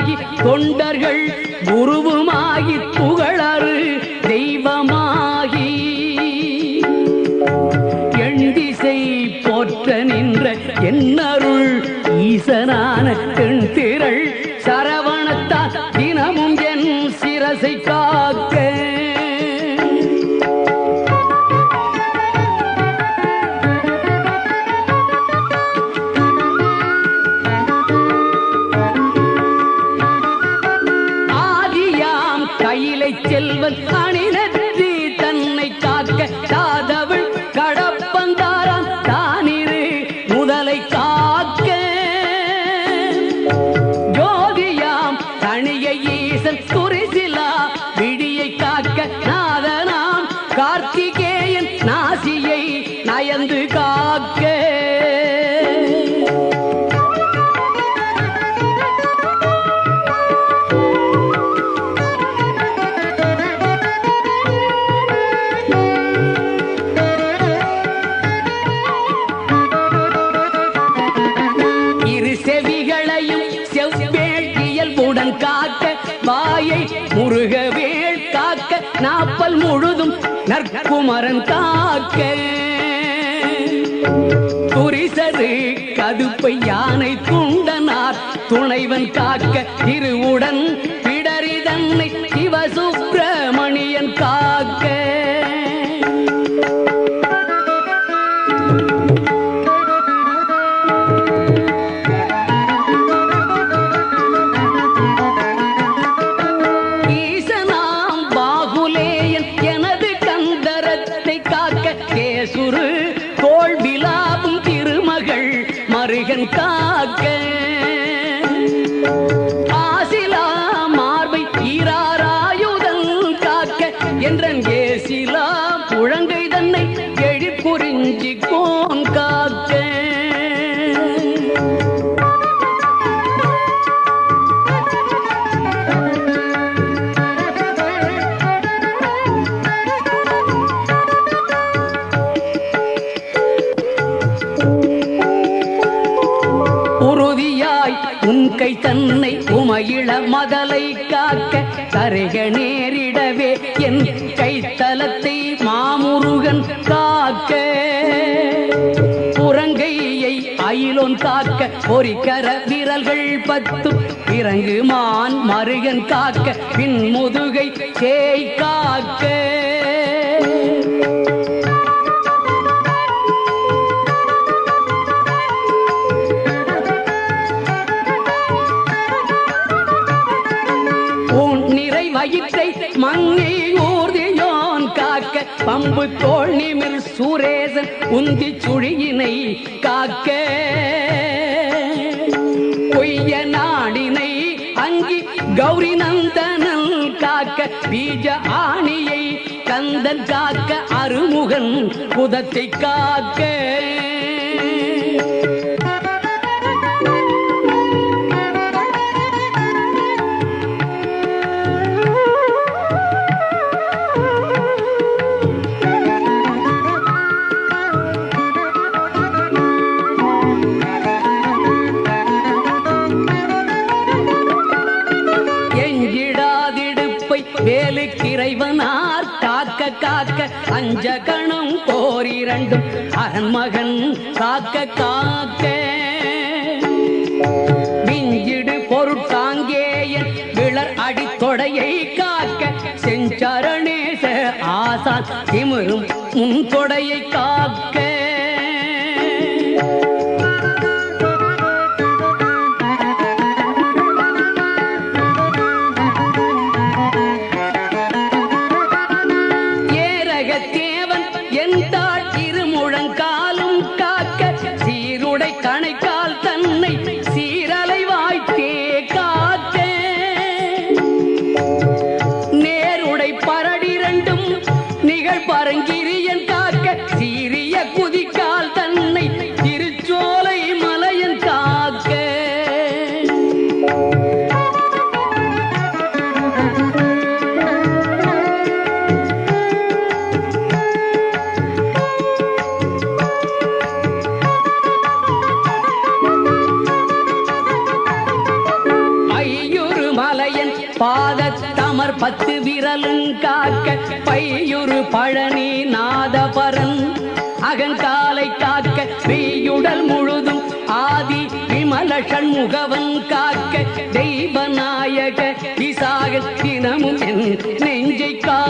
பொருளதாகி தொண்டர்கள் குருவுமாகி நாப்பல் முழுதும் நற்குமரன் காக்க துரிசரு கதுப்பை யானை துண்டனார் துணைவன் காக்க திருவுடன் பிடரி தன்னை சிவசுப்பிரமணியன் காக்க. அயிலோன் காக்க பொறிக்கர விரல்கள் பத்து. இறங்கு மான் மருகன் காக்க பின் முதுகை தேய் காக்க. பம்பு தோல் நிமிர் சூரேசன் உந்தி சுழியினை காக்க. பொய்ய நாடினை அங்கி கௌரி நந்தனன் காக்க. பீஜ ஆணியை கந்தன் காக்க அருமுகன் புதத்தை காக்க. காக்க அஞ்ச கணம் போரிரண்டும் அரண்மகன் காக்க காக்க. விஞ்சிடு பொருட்காங்கேயன் விளர் அடித்தொடையை காக்க செஞ்சரணேச ஆசான் திமிரும் முன் தொடையை காக்க பழனி நாதபரன் அகங்காலை காக்க மெய்யுடல் முழுதும் ஆதி விமல சண்முகவன் காக்க தெய்வநாயக திசாக தினமும் என் நெஞ்சை கா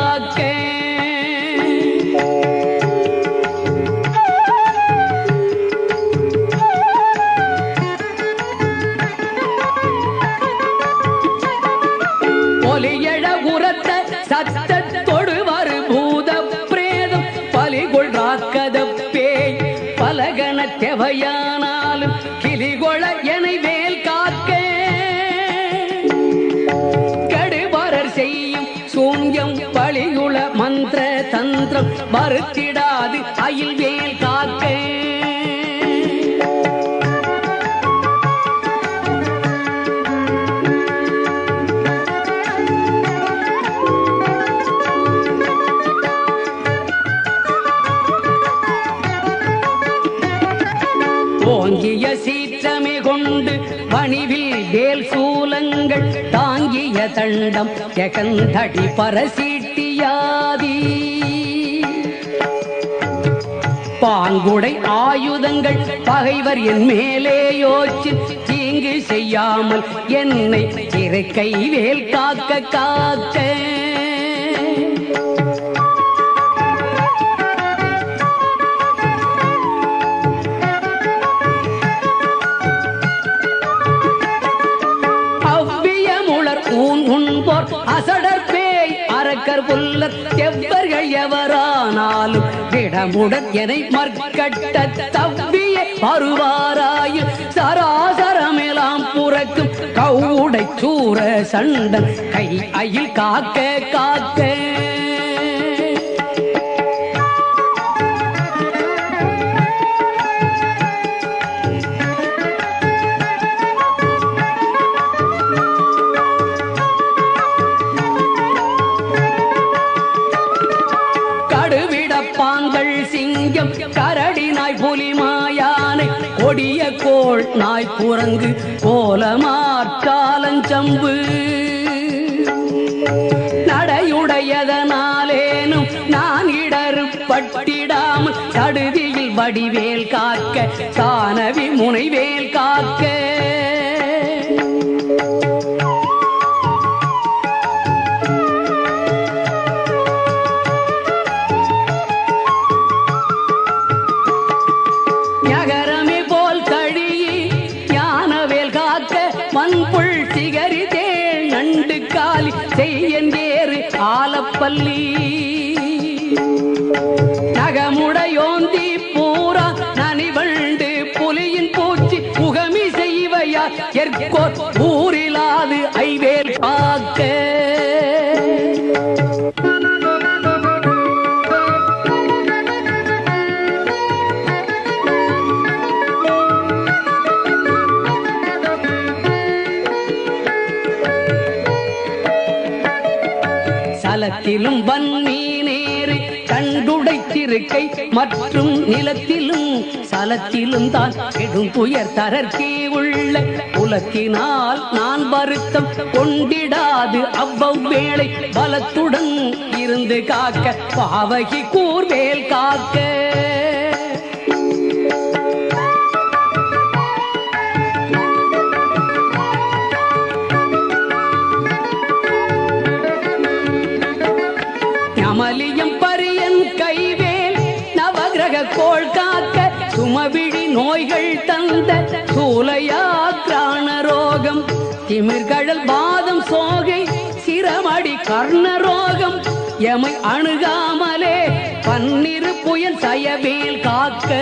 மறுத்திடாது. அயில் வேல் காக்க ஓங்கிய சீற்றமே கொண்டு பணிவில் வேல் சூலங்கள் தாங்கிய தண்டம் ஜெகந்தடி பரசி பாங்குடை ஆயுதங்கள் பகைவர் என் மேலே யோசி தீங்கு செய்யாமல் என்னை இறக்கை வேல் காக்க காக்க. அவ்வியமுளர் ஊன் உண்போர் அசடர் பேய் அரக்கர் புல்லத்தை இடமுடன் எனை மற்கட்ட தவ்விய வருவாராயில் சராசரமெல்லாம் புறக்கும் கவுடை சூர சண்டன் கை அயில் காக்க காக்க கொடிய கோள் நாய் குரங்கு கோலமாற்றாலஞ்சம்பு நடையுடையதனாலேனும் நான் இடரு பட்டிடாமல் சடுதியில் வடிவேல் காக்க தானவி முனைவேல் காக்க. காக்க மண்புள் சிகரி நண்டு காலி செய்யந்தேறு ஆலப்பள்ளி. கண்டுடைத்திருக்கை மற்றும் நிலத்திலும் சலத்திலும் தான் கெடும் துயர் தரற்கே உள்ள உலத்தினால் நான் வருத்தம் கொண்டிடாது. அவ்வளை பலத்துடன் இருந்து காக்க பாவகி கூர்வேல் காக்க. சுமவிழி நோய்கள் தந்த சூலையாக்ரான ரோகம். திமிர்கடல் பாதம் சோகை சிரமடி கர்ண ரோகம். எமை அணுகாமலே பன்னிரு புயல் சயவேல் காக்க.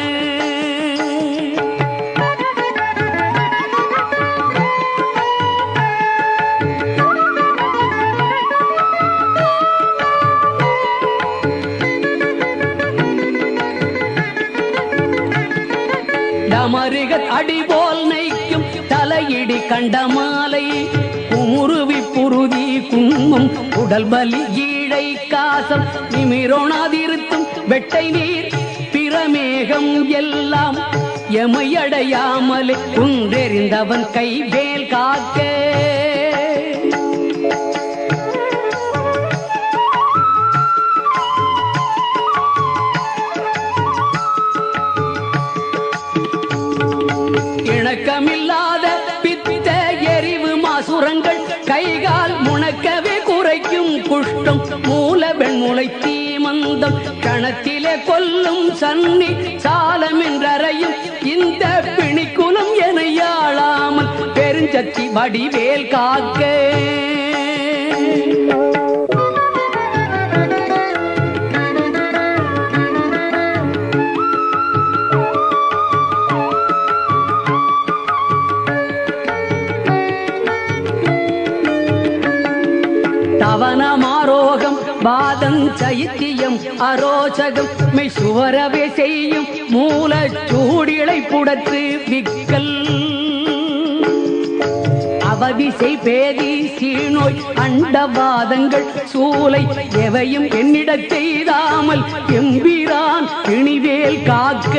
அமருக அடிபோல் நைக்கும் தலையிடி கண்ட மாலை. குமுருவி புருதி குன்மம் உடல் பலி ஈழை காசம். நிமிரோணாதிருத்தும் வெட்டை நீர் பிரமேகம் எல்லாம். எமையடையாமலே குன்றெறிந்தவன் கை வேல் காக்க. சரணத்திலே கொல்லும் சன்னி சாலமென்றறையும் இந்த பிணிக்குலம் என யாழாமல் பெருஞ்சத்தி வடிவேல் காக்க. தவனமாரோகம் வாதம் சயித்தி சைத்தியம் அரோசகம் மெய் சுவரவே செய்யும் மூல சூடிளை புடத்து விக்கல். அவதிசை பேதி சீநோய் அண்டவாதங்கள் சூலை எவையும் என்னிடச் செய்தாமல் எம்பிரான் இணிவேல் காக்க.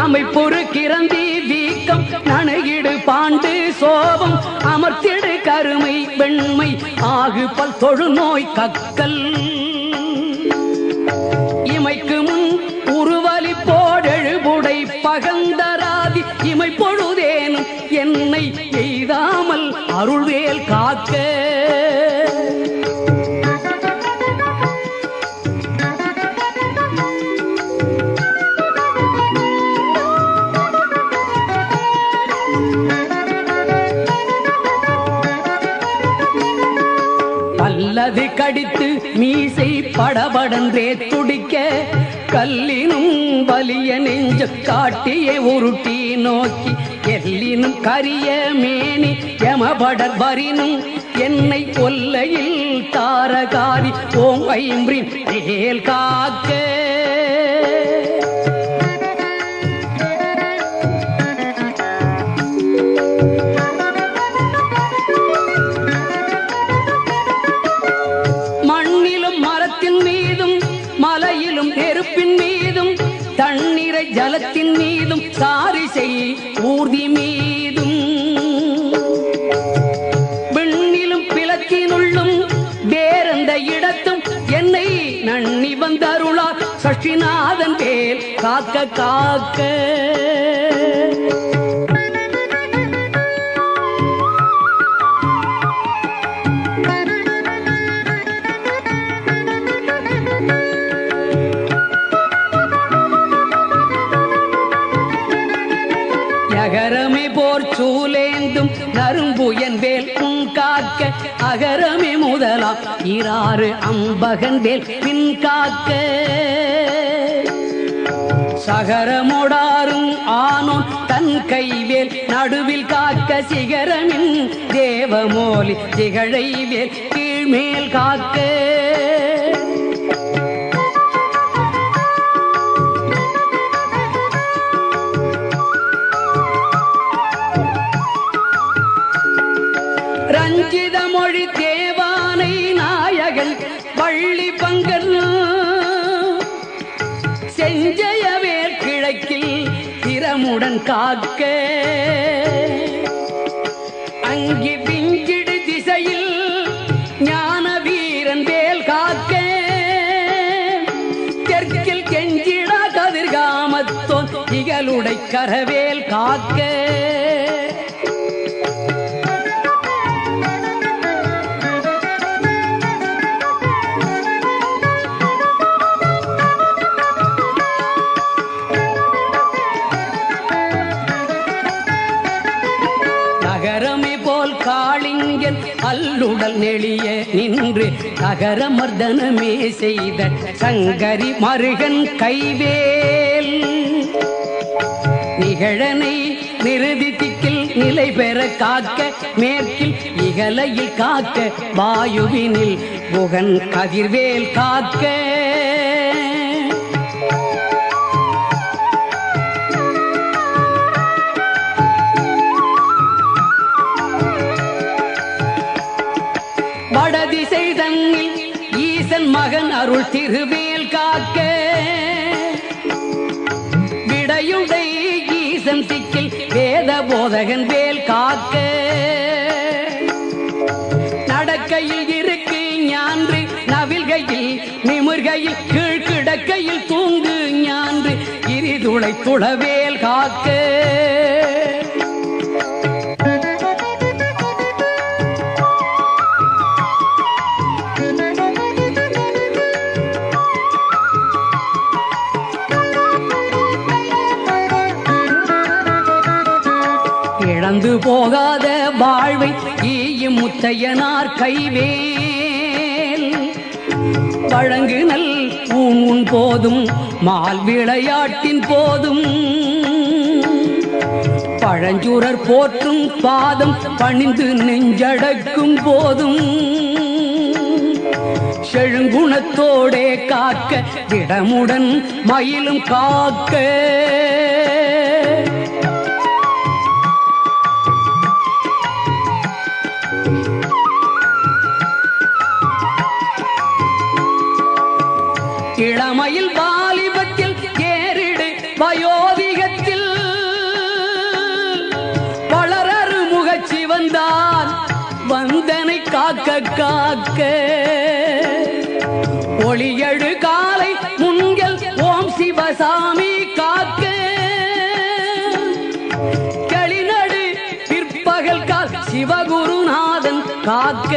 நம்மை பொறுக்கிறந்தி வீக்கம் நனையிடு பாண்டு சோபம் அமர்த்திடு கருமை வெண்மை ஆகு பல் தொழுநோய் கக்கல். அல்லது கடித்து மீசை படபடன்றே துடிக்க கல்லினும் வலிய நெஞ்சு காட்டியே உருட்டி நோக்கி எல்லினும் கரிய மேனி யமபடர் வரினும் என்னை கொல்லையில் தாரகாரி ஓம் ஐம்ரி ஏல் காக்க. வந்தருளார் பேர் காக்க காக்க. அகரமே போர் சூலேந்தும் நரும்புயன் வேல் உன் காக்க அகரமே முதலாம் இராறு அம்பகன் வேல் பின் காக்க. சகரமோடாரும் ஆனோன் தன் கைவேல் நடுவில் காக்க சிகரமின் தேவமோலி திகழைவேல் கீழ்மேல் காக்க கடலுடை கரவேல் காக்க. நகரமே போல் காளிங்கன் அல்லுடல் நெளிய நின்று நகர மர்தனமே செய்த சங்கரி மருகன் கைவே. திகழனை நிறுதி திக்கில் நிலை பெற காக்க மேற்கில் இகலையில் காக்க வாயுவினில் புகன் கதிர்வேல் காக்க. வடதிசை தன்னில் ஈசன் மகன் அருள் திருவே வேத போதகன் வேல் காக்க. நடக்கையில் இருக்கு ஞான்று. நவில்கையில் நிமிர்கையில் கீழ்கிடக்கையில் தூங்கு ஞான்று. இரிதுளை துளவேல் காக்க. தையனார் கைவேல் வழங்கு நல் ஊன் உன் போதும் மால் விளையாட்டின் போதும். பழஞ்சூரர் போற்றும் பாதம் பணிந்து நெஞ்சடக்கும் போதும். செழுங்குணத்தோடே காக்க திடமுடன் மயிலும் காக்க. காக்க. ஒளியழு காலை முன்கள் ஓம் சிவசாமி காக்க. களிநடு பிற்பகல் கால் சிவகுருநாதன் காக்க.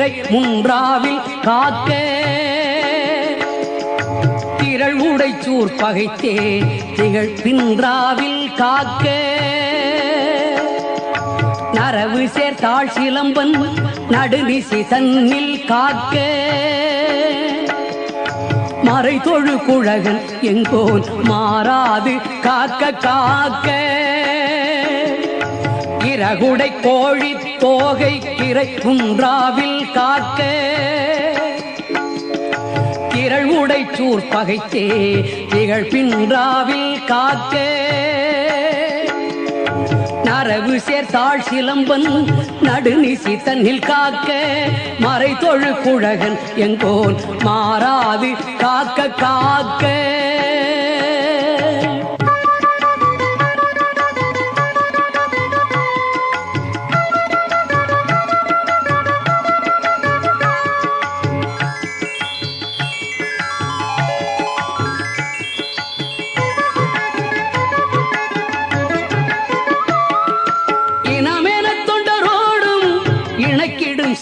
திரை முன்றாவில் காக்க திரள் உடைச்சூர் பகைத்தே திகழ் பின்றாவில் காக்க. நரவு சேர்த்தாள் சிலம்பன் நடுநிசி தன்னில் காக்க. மறை தொழு குழகன் எங்கோன் மாறாது காக்க காக்க. இறகுடை கோழி தோகை கிரை குன்றாவில் காக்க. திரள் சூர் பகைத்தே திகழ் பின்றாவில் காக்க. நரவு சேர்த்தாள் சிலம்பன் நடுநிசி தன்னில் காக்க. மறை தொழு குழகன் எங்கோன் மாறாது காக்க காக்க.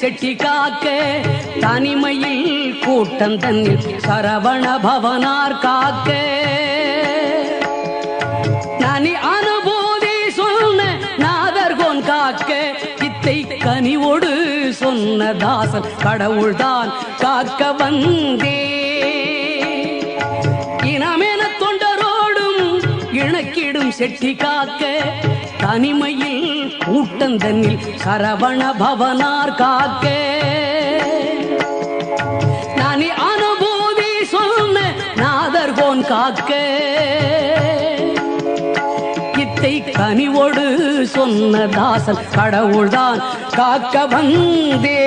கட்டி காக்க தனிமையில் கூட்டம் தன்னில் சரவண பவனார் காக்க. நனி அனுபூதி சொன்ன நாதர்கோன் காக்க. இத்தை கனிவோடு சொன்ன தாசன் கடவுள்தான் காக்க வந்தே. இனமென தொண்டரோடும் இணக்கிடும் செட்டி காக்க. தனிமையில் கூட்டந்தனில் சரவண பவனார் காக்க. நானி அனுபூதி சொன்ன நாதர்கோன் காக்க. இத்தை கனிவோடு சொன்ன தாசன் கடவுள்தான் காக்க வந்தே.